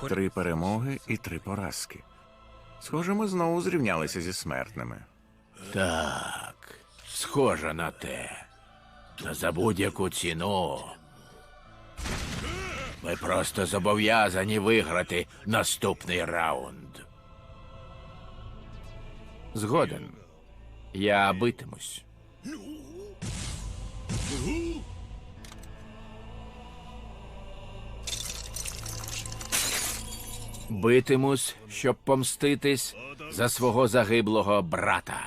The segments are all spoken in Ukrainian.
Три перемоги і три поразки. Схоже, ми знову зрівнялися зі смертними. Так, схоже на те. Та за будь-яку ціну. Ми просто зобов'язані виграти наступний раунд. Згоден. Я битимусь. Битимусь, щоб помститись за свого загиблого брата.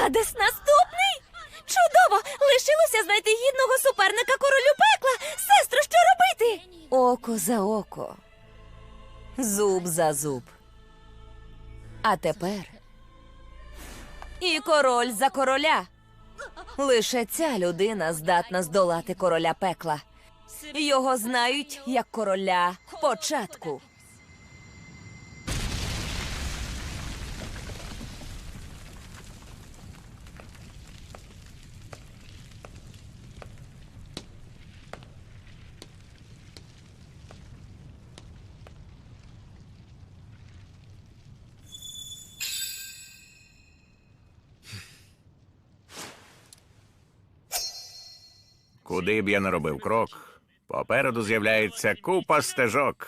Гадес наступний? Чудово! Лишилося знайти гідного суперника королю пекла. Сестро, що робити? Око за око. Зуб за зуб. А тепер. І король за короля. Лише ця людина здатна здолати короля пекла. Його знають як короля початку. Куди б я не робив крок, попереду з'являється купа стежок.